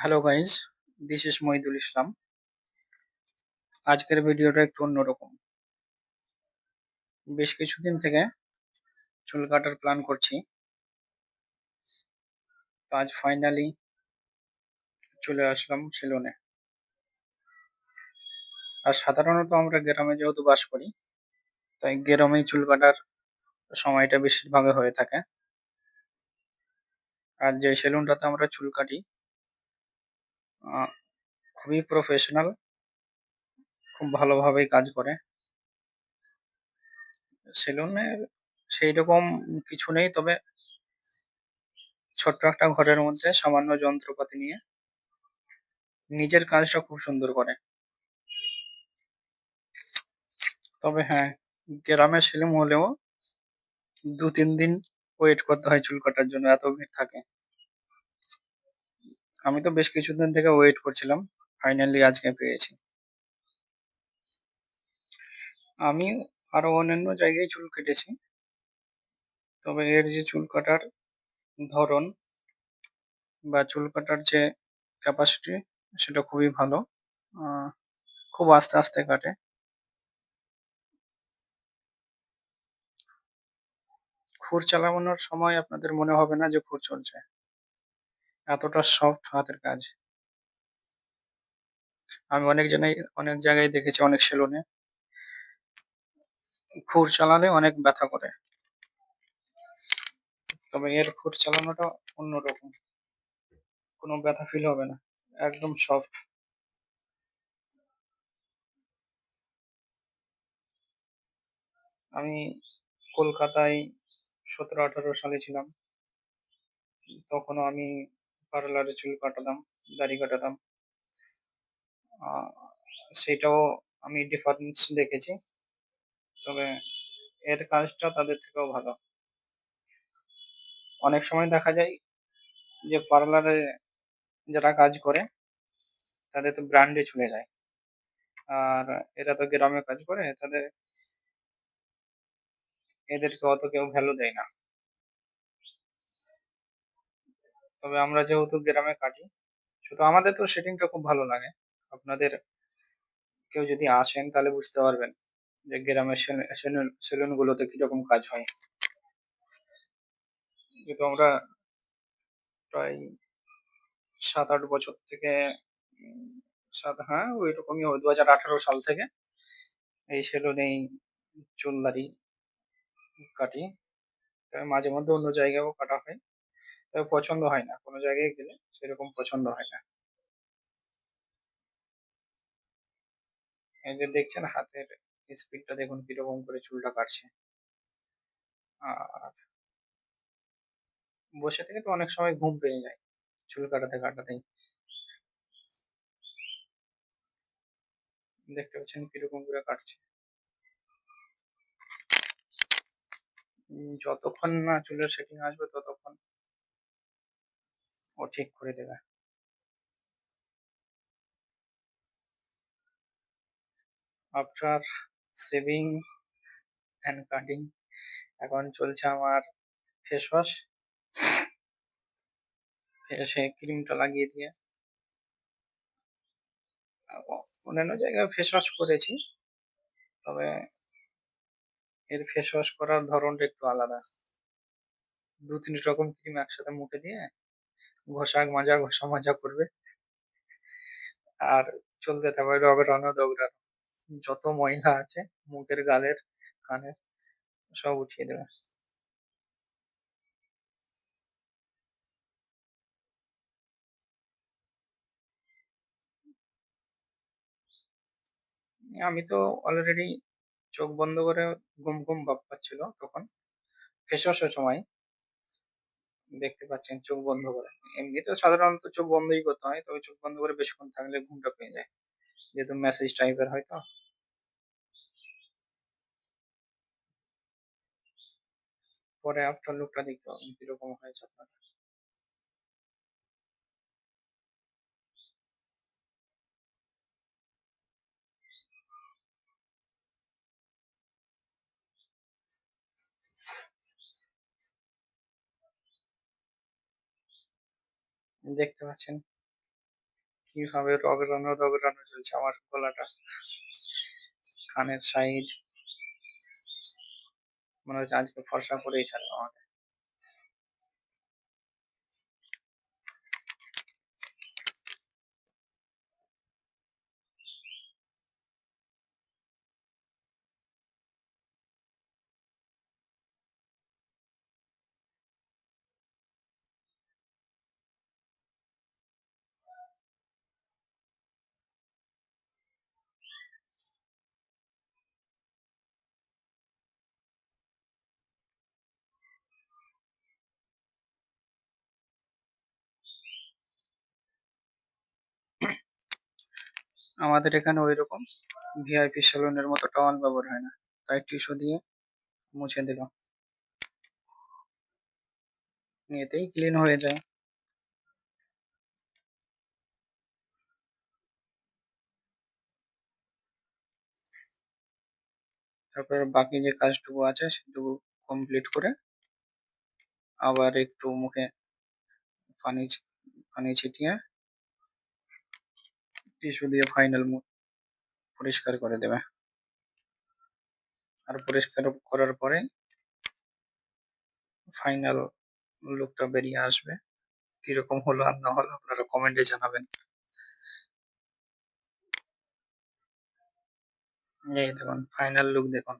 Hello guys this is Mohidul Islam আজকের ভিডিওটা একটু অন্যরকম। বেশ কিছুদিন থেকে চুল কাটার প্ল্যান করছি। তো আজ ফাইনালি চলে আসলাম সেলুনে আর সাধারণত আমরা গ্রামে যেহেতু বাস করি, তাই গ্রামেই চুল কাটার সময়টা বেশিরভাগ হয়ে থাকে। আর যে সেলুনটাতে আমরা চুল কাটি খুবই প্রফেশনাল খুব ভালোভাবেই কাজ করে। সেলুনে সেই রকম কিছু নেই, তবে ছোট্ট একটা ঘরের মধ্যে সামান্য যন্ত্রপাতি নিয়ে নিজের কাজটা খুব সুন্দর করে। তবে হ্যাঁ গ্রামে সেলুন হলেও দু তিন দিন ওয়েট করতে হয় চুল কাটার জন্য, এত ভিড় থাকে। আমি তো বেশ কিছুদিন থেকে ওয়েট করছিলাম। ফাইনালি আজকে পেয়েছি। আমি আরও অন্যান্য জায়গায় চুল কেটেছি। তবে এর যে চুল কাটার ধরন বা চুল কাটার যে ক্যাপাসিটি সেটা খুবই ভালো। খুব আস্তে আস্তে কাটে। খুর চালানোর সময় আপনাদের মনে হবে না যে খুর চলছে। এতটা সফট হাতের কাজ। আমি অনেক জায়গায় অনেক জায়গায় দেখেছি অনেক সেলুনে খুর চালালে অনেক ব্যথা করে। তবে এর খুর চালানোটা অন্যরকম। কোনো ব্যথা ফিল হবে না। একদম সফট আমি কলকাতায় সতেরো আঠারো সালে ছিলাম। তখনও আমি পার্লারে চুল কাটাতাম দাড়ি কাটাতাম সেটাও আমি ডিফারেন্স দেখেছি। তবে এর কাজটা তাদের থেকেও ভালো। অনেক সময় দেখা যায় যে পার্লারে যারা কাজ করে, তাদের তো ব্র্যান্ডে চলে যায়। আর এরা তো গ্রামে কাজ করে, তাদের, এদেরকে অত কেউ ভ্যালু দেয় না। তবে আমরা যেহেতু গ্রামে কাটি, শুধু আমাদের তো সেটিংটা খুব ভালো লাগে। আপনাদের কেউ যদি আসেন তাহলে বুঝতে পারবেন যে গ্রামের সেলুন গুলোতে কীরকম কাজ হয়। যেহেতু আমরা প্রায় সাত আট বছর থেকে, সাত হ্যাঁ ওই রকমই দু হাজার আঠারো সাল থেকে এই সেলুনেই চুল দাড়ি কাটি। মাঝে মধ্যে অন্য জায়গায়ও কাটা হয়। পছন্দ হয় না। কোনো জায়গায় গেলে সেরকম পছন্দ হয় না। এই যে দেখছেন হাতের স্পিডটা দেখুন কীরকম করে চুলটা কাটছে। আর বসে থেকে তো অনেক সময় ঘুম পেয়ে যায় চুল কাটাতে কাটাতেই। দেখতে পাচ্ছেন কীরকম করে কাটছে। যতক্ষণ না চুলের সেটিং আসবে ততক্ষণ ও ঠিক করে দেবে। আফটার সেভিং অ্যান্ড কাটিং এখন চলছে আমার ফেস ওয়াশ ফেসে ক্রিমটা লাগিয়ে দিয়ে অন্যান্য জায়গায় ফেস ওয়াশ করেছি, তবে এর ফেস ওয়াশ করার ধরনটা একটু আলাদা। দু তিন রকম ক্রিম একসাথে মুখে দিয়ে ঘষা মাজা ঘষা মাজা করবে। আর চলতে থাকবে রগড়ানো দগড়ানো। যত ময়লা আছে, মুখের, গালের, কানের, সব উঠিয়ে দেবে। আমি তো অলরেডি চোখ বন্ধ করে ঘুম ঘুম ভাব পাচ্ছিল তখন। ফেস সময় দেখতে পাচ্ছেন চোখ বন্ধ করে। এমনিতে সাধারণত চোখ বন্ধই করতে হয়, তবে চোখ বন্ধ করে বেশিক্ষণ থাকলে ঘুমটা পেয়ে যায়। যেহেতু মেসেজ টাইপের হয় তো। পরে আফটার লুকটা দেখতে পাবেন কীরকম হয়েছে আপনার। দেখতে পাচ্ছেন। কীভাবে রগড়ানো রগড়ানো চলছে আমার গলাটা। কানের সাইড মনে হচ্ছে আজকে ফর্সা করেই ছাড়বো আমাকে। আমাদের এখানে ওই রকম ভিআইপি সেলুনের মতো টাওয়াল ব্যবহার হয় না। তাই টিস্যু দিয়ে মুছে দিলাম। এতেই ক্লিন হয়ে যায়। তারপরে বাকি যে কাজটুকু আছে, সেটুকু কমপ্লিট করে আবার একটু মুখে পানি পানি ছিটিয়ে টিস্যু দিয়ে ফাইনাল পরিষ্কার করে দেবে। আর পরিষ্কার করার পরে ফাইনাল লুকটা বেরিয়ে আসবে। কীরকম হলো আর না হলো আপনারা কমেন্টে জানাবেন। এই দেখুন ফাইনাল লুক দেখুন।